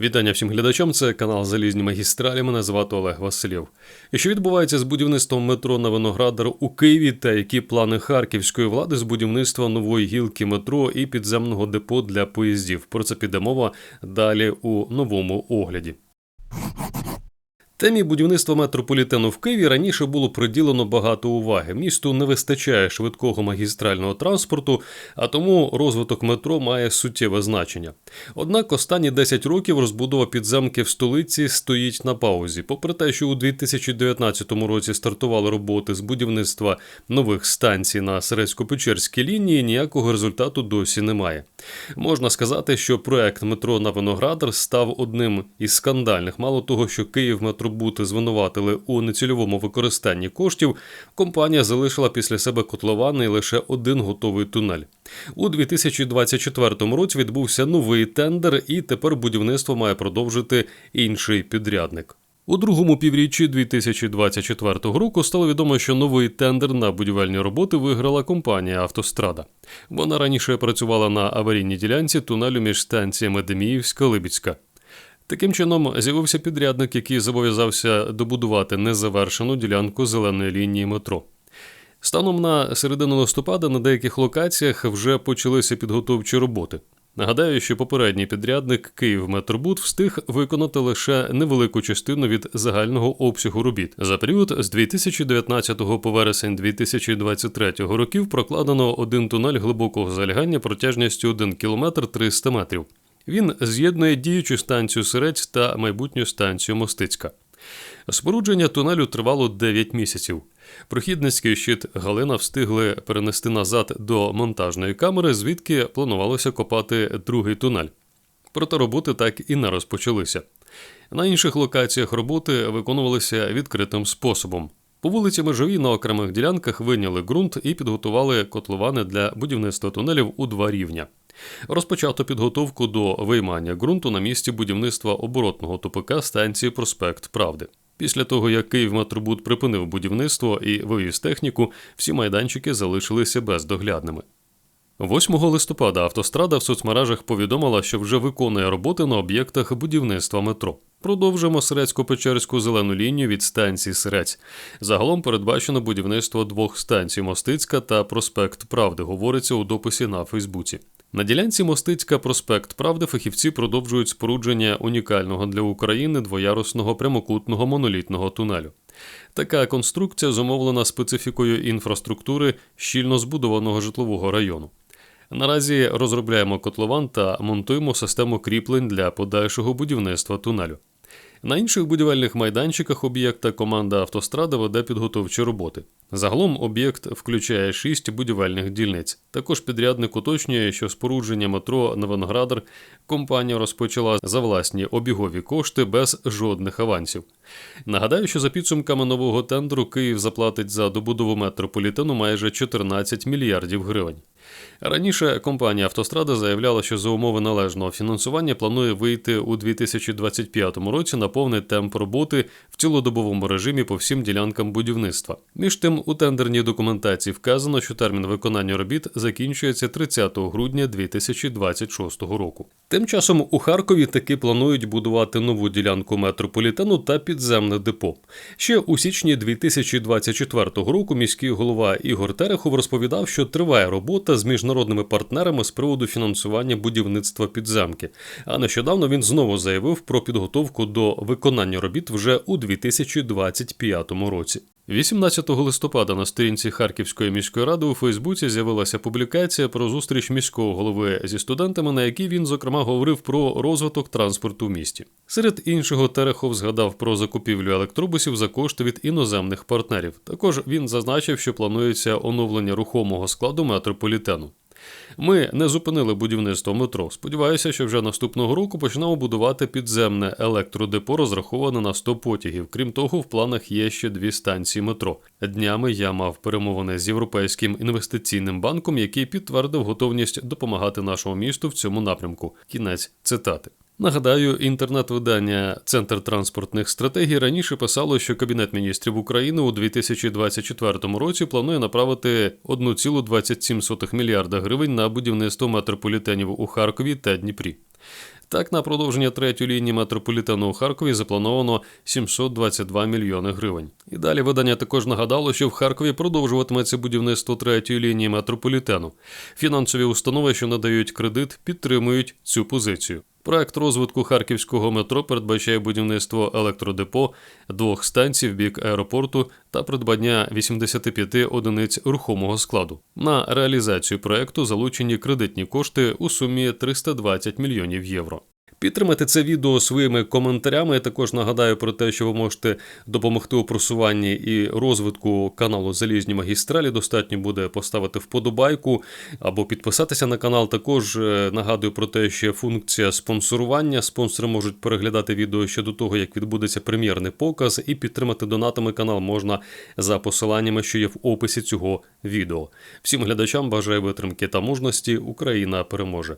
Вітання всім глядачам. Це канал Залізні магістралі. Мене звати Олег Васильєв. І що відбувається з будівництвом метро на Виноградар у Києві та які плани харківської влади з будівництва нової гілки метро і підземного депо для поїздів? Про це піде мова далі у новому огляді. Темі будівництва метрополітену в Києві раніше було приділено багато уваги. Місту не вистачає швидкого магістрального транспорту, а тому розвиток метро має суттєве значення. Однак останні 10 років розбудова підземки в столиці стоїть на паузі. Попри те, що у 2019 році стартували роботи з будівництва нових станцій на Серецько-Печерській лінії, ніякого результату досі немає. Можна сказати, що проект метро на Виноградар став одним із скандальних. Мало того, що Київ метробути звинуватили у нецільовому використанні коштів, компанія залишила після себе котлований лише один готовий тунель. У 2024 році відбувся новий тендер, і тепер будівництво має продовжити інший підрядник. У другому півріччі 2024 року стало відомо, що новий тендер на будівельні роботи виграла компанія Автострада. Вона раніше працювала на аварійній ділянці тунелю між станціями Деміївська Либідська. Таким чином з'явився підрядник, який зобов'язався добудувати незавершену ділянку зеленої лінії метро. Станом на середину листопада на деяких локаціях вже почалися підготовчі роботи. Нагадаю, що попередній підрядник «Київметробуд» встиг виконати лише невелику частину від загального обсягу робіт. За період з 2019 по вересень 2023 років прокладено один тунель глибокого залягання протяжністю 1 км 300 метрів. Він з'єднує діючу станцію Сирець та майбутню станцію Мостицька. Спорудження тунелю тривало 9 місяців. Прохідницький щит Галина встигли перенести назад до монтажної камери, звідки планувалося копати другий тунель. Проте роботи так і не розпочалися. На інших локаціях роботи виконувалися відкритим способом. По вулиці Межовій на окремих ділянках виняли ґрунт і підготували котловани для будівництва тунелів у два рівня. Розпочато підготовку до виймання ґрунту на місці будівництва оборотного ТПК станції Проспект Правди. Після того, як Київметробуд припинив будівництво і вивіз техніку, всі майданчики залишилися бездоглядними. 8 листопада автострада в соцмережах повідомила, що вже виконує роботи на об'єктах будівництва метро. Продовжимо Сирецько-Печерську зелену лінію від станції Сирець. Загалом передбачено будівництво двох станцій Мостицька та Проспект Правди, говориться у дописі на Фейсбуці. На ділянці Мостицька проспект Правди фахівці продовжують спорудження унікального для України двоярусного прямокутного монолітного тунелю. Така конструкція зумовлена специфікою інфраструктури щільно збудованого житлового району. Наразі розробляємо котлован та монтуємо систему кріплень для подальшого будівництва тунелю. На інших будівельних майданчиках об'єкта команда автострада веде підготовчі роботи. Загалом об'єкт включає шість будівельних дільниць. Також підрядник уточнює, що спорудження метро на Виноградар компанія розпочала за власні обігові кошти без жодних авансів. Нагадаю, що за підсумками нового тендеру Київ заплатить за добудову метрополітену майже 14 мільярдів гривень. Раніше компанія Автострада заявляла, що за умови належного фінансування планує вийти у 2025 році на повний темп роботи в цілодобовому режимі по всім ділянкам будівництва. Між тим, у тендерній документації вказано, що термін виконання робіт закінчується 30 грудня 2026 року. Тим часом у Харкові таки планують будувати нову ділянку метрополітену та підземне депо. Ще у січні 2024 року міський голова Ігор Терехов розповідав, що триває робота з міжнародними партнерами з приводу фінансування будівництва підземки. А нещодавно він знову заявив про підготовку до виконання робіт вже у 2025 році. 18 листопада на сторінці Харківської міської ради у Фейсбуці з'явилася публікація про зустріч міського голови зі студентами, на якій він зокрема говорив про розвиток транспорту в місті. Серед іншого Терехов згадав про закупівлю електробусів за кошти від іноземних партнерів. Також він зазначив, що планується оновлення рухомого складу метрополітену. Ми не зупинили будівництво метро. Сподіваюся, що вже наступного року почнемо будувати підземне електродепо, розраховане на 100 потягів. Крім того, в планах є ще дві станції метро. Днями я мав перемовини з Європейським інвестиційним банком, який підтвердив готовність допомагати нашому місту в цьому напрямку. Кінець цитати. Нагадаю, інтернет-видання Центр транспортних стратегій раніше писало, що Кабінет міністрів України у 2024 році планує направити 1,27 мільярда гривень на будівництво метрополітенів у Харкові та Дніпрі. Так, на продовження третьої лінії метрополітену у Харкові заплановано 722 мільйони гривень. І далі видання також нагадало, що в Харкові продовжуватиметься будівництво третьої лінії метрополітену. Фінансові установи, що надають кредит, підтримують цю позицію. Проект розвитку харківського метро передбачає будівництво електродепо, двох станцій в бік аеропорту та придбання 85 одиниць рухомого складу. На реалізацію проекту залучені кредитні кошти у сумі 320 мільйонів євро. Підтримайте це відео своїми коментарями. Я також нагадаю про те, що ви можете допомогти у просуванні і розвитку каналу Залізні магістралі. Достатньо буде поставити вподобайку або підписатися на канал. Також е, нагадую про те, що є функція спонсорування. Спонсори можуть переглядати відео ще до того, як відбудеться прем'єрний показ, і підтримати донатами канал можна за посиланнями, що є в описі цього відео. Всім глядачам бажаю витримки та мужності. Україна переможе.